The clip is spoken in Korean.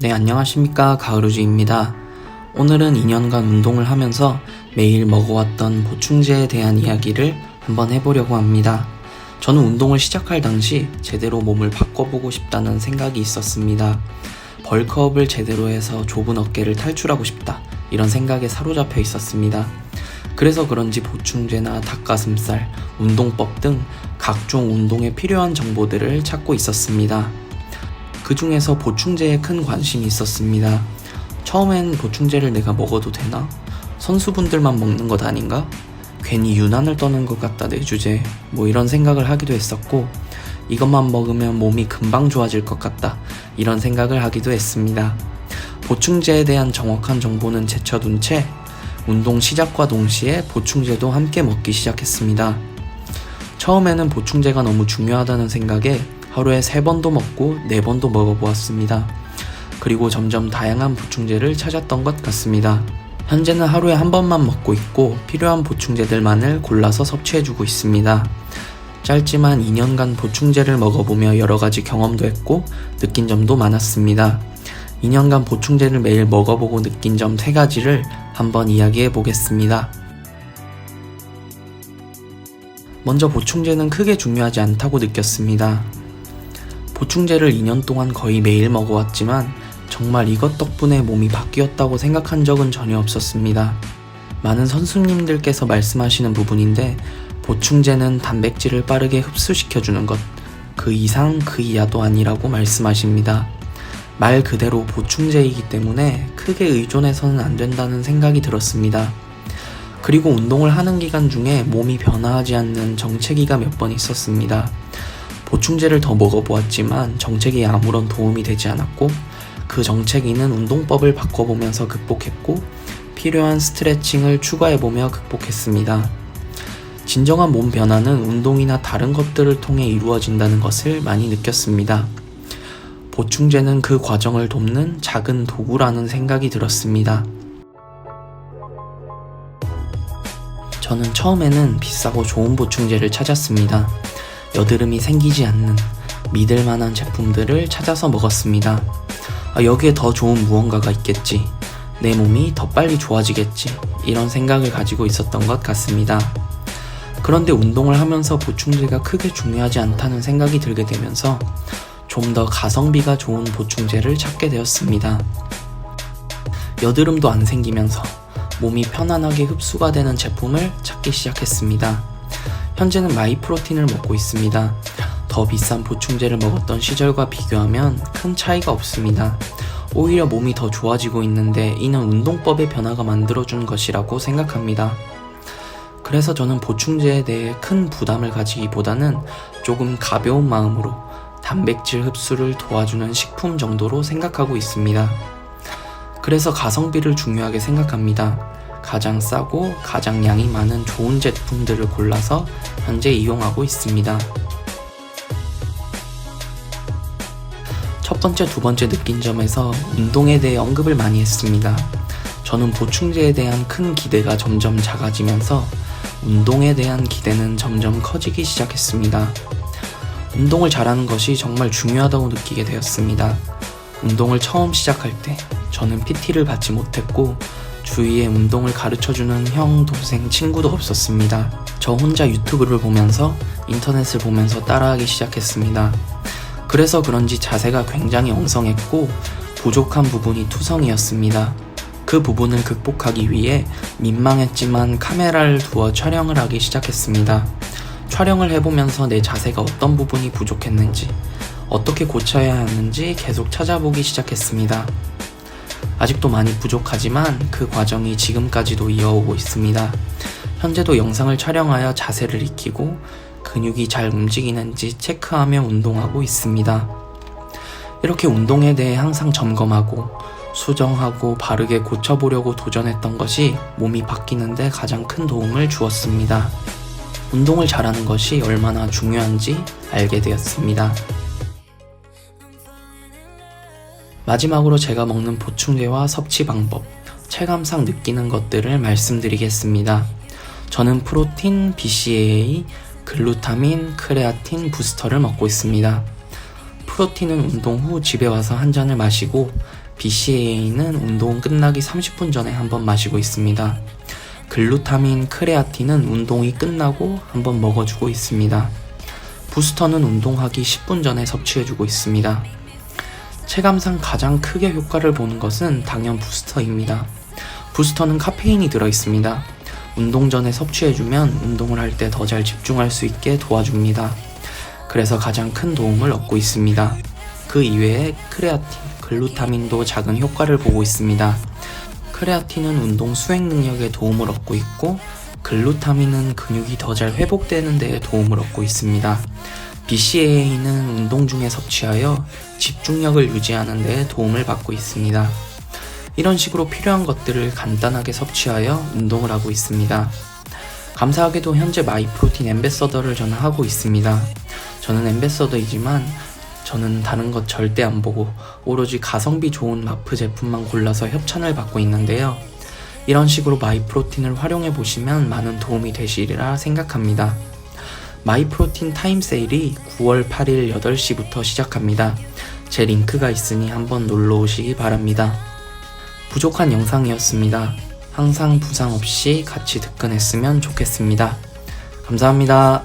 네, 안녕하십니까. 가을우주입니다. 오늘은 2년간 운동을 하면서 매일 먹어왔던 보충제에 대한 이야기를 한번 해보려고 합니다. 저는 운동을 시작할 당시 제대로 몸을 바꿔보고 싶다는 생각이 있었습니다. 벌크업을 제대로 해서 좁은 어깨를 탈출하고 싶다. 이런 생각에 사로잡혀 있었습니다. 그래서 그런지 보충제나 닭가슴살, 운동법 등 각종 운동에 필요한 정보들을 찾고 있었습니다. 그 중에서 보충제에 큰 관심이 있었습니다. 처음엔 보충제를 내가 먹어도 되나? 선수분들만 먹는 것 아닌가? 괜히 유난을 떠는 것 같다 내 주제. 뭐 이런 생각을 하기도 했었고, 이것만 먹으면 몸이 금방 좋아질 것 같다. 이런 생각을 하기도 했습니다. 보충제에 대한 정확한 정보는 제쳐둔 채 운동 시작과 동시에 보충제도 함께 먹기 시작했습니다. 처음에는 보충제가 너무 중요하다는 생각에 하루에 3번도 먹고 4번도 먹어보았습니다. 그리고 점점 다양한 보충제를 찾았던 것 같습니다. 현재는 하루에 한 번만 먹고 있고 필요한 보충제들만을 골라서 섭취해주고 있습니다. 짧지만 2년간 보충제를 먹어보며 여러 가지 경험도 했고 느낀 점도 많았습니다. 2년간 보충제를 매일 먹어보고 느낀 점 3가지를 한번 이야기해 보겠습니다. 먼저 보충제는 크게 중요하지 않다고 느꼈습니다. 보충제를 2년 동안 거의 매일 먹어왔지만 정말 이것 덕분에 몸이 바뀌었다고 생각한 적은 전혀 없었습니다. 많은 선수님들께서 말씀하시는 부분인데 보충제는 단백질을 빠르게 흡수시켜주는 것, 그 이상 그 이하도 아니라고 말씀하십니다. 말 그대로 보충제이기 때문에 크게 의존해서는 안 된다는 생각이 들었습니다. 그리고 운동을 하는 기간 중에 몸이 변화하지 않는 정체기가 몇 번 있었습니다. 보충제를 더 먹어보았지만 정체기에 아무런 도움이 되지 않았고 그 정체기는 운동법을 바꿔보면서 극복했고 필요한 스트레칭을 추가해보며 극복했습니다. 진정한 몸 변화는 운동이나 다른 것들을 통해 이루어진다는 것을 많이 느꼈습니다. 보충제는 그 과정을 돕는 작은 도구라는 생각이 들었습니다. 저는 처음에는 비싸고 좋은 보충제를 찾았습니다. 여드름이 생기지 않는 믿을 만한 제품들을 찾아서 먹었습니다. 아, 여기에 더 좋은 무언가가 있겠지. 내 몸이 더 빨리 좋아지겠지. 이런 생각을 가지고 있었던 것 같습니다. 그런데 운동을 하면서 보충제가 크게 중요하지 않다는 생각이 들게 되면서 좀 더 가성비가 좋은 보충제를 찾게 되었습니다. 여드름도 안 생기면서 몸이 편안하게 흡수가 되는 제품을 찾기 시작했습니다. 현재는 마이프로틴을 먹고 있습니다. 더 비싼 보충제를 먹었던 시절과 비교하면 큰 차이가 없습니다. 오히려 몸이 더 좋아지고 있는데 이는 운동법의 변화가 만들어준 것이라고 생각합니다. 그래서 저는 보충제에 대해 큰 부담을 가지기보다는 조금 가벼운 마음으로 단백질 흡수를 도와주는 식품 정도로 생각하고 있습니다. 그래서 가성비를 중요하게 생각합니다. 가장 싸고 가장 양이 많은 좋은 제품들을 골라서 현재 이용하고 있습니다. 첫 번째, 두 번째 느낀 점에서 운동에 대해 언급을 많이 했습니다. 저는 보충제에 대한 큰 기대가 점점 작아지면서 운동에 대한 기대는 점점 커지기 시작했습니다. 운동을 잘하는 것이 정말 중요하다고 느끼게 되었습니다. 운동을 처음 시작할 때 저는 PT를 받지 못했고 주위에 운동을 가르쳐주는 형, 동생, 친구도 없었습니다. 저 혼자 유튜브를 보면서 인터넷을 보면서 따라하기 시작했습니다. 그래서 그런지 자세가 굉장히 엉성했고 부족한 부분이 투성이었습니다. 그 부분을 극복하기 위해 민망했지만 카메라를 두어 촬영을 하기 시작했습니다. 촬영을 해보면서 내 자세가 어떤 부분이 부족했는지, 어떻게 고쳐야 하는지 계속 찾아보기 시작했습니다. 아직도 많이 부족하지만 그 과정이 지금까지도 이어오고 있습니다. 현재도 영상을 촬영하여 자세를 익히고 근육이 잘 움직이는지 체크하며 운동하고 있습니다. 이렇게 운동에 대해 항상 점검하고 수정하고 바르게 고쳐보려고 도전했던 것이 몸이 바뀌는데 가장 큰 도움을 주었습니다. 운동을 잘하는 것이 얼마나 중요한지 알게 되었습니다. 마지막으로 제가 먹는 보충제와 섭취 방법, 체감상 느끼는 것들을 말씀드리겠습니다. 저는 프로틴, BCAA, 글루타민, 크레아틴 부스터를 먹고 있습니다. 프로틴은 운동 후 집에 와서 한 잔을 마시고 BCAA는 운동 끝나기 30분 전에 한 번 마시고 있습니다. 글루타민, 크레아틴은 운동이 끝나고 한 번 먹어주고 있습니다. 부스터는 운동하기 10분 전에 섭취해주고 있습니다. 체감상 가장 크게 효과를 보는 것은 당연 부스터입니다. 부스터는 카페인이 들어있습니다. 운동 전에 섭취해주면 운동을 할 때 더 잘 집중할 수 있게 도와줍니다. 그래서 가장 큰 도움을 얻고 있습니다. 그 이외에 크레아틴, 글루타민도 작은 효과를 보고 있습니다. 크레아틴은 운동 수행 능력에 도움을 얻고 있고 글루타민은 근육이 더 잘 회복되는 데 도움을 얻고 있습니다. BCAA는 운동 중에 섭취하여 집중력을 유지하는 데 도움을 받고 있습니다. 이런 식으로 필요한 것들을 간단하게 섭취하여 운동을 하고 있습니다. 감사하게도 현재 마이프로틴 엠베서더를 저는 하고 있습니다. 저는 엠베서더이지만 저는 다른 것 절대 안 보고 오로지 가성비 좋은 마프 제품만 골라서 협찬을 받고 있는데요. 이런 식으로 마이프로틴을 활용해 보시면 많은 도움이 되시리라 생각합니다. 마이프로틴 타임 세일이 9월 8일 8시부터 시작합니다. 제 링크가 있으니 한번 놀러 오시기 바랍니다. 부족한 영상이었습니다. 항상 부상 없이 같이 득근했으면 좋겠습니다. 감사합니다.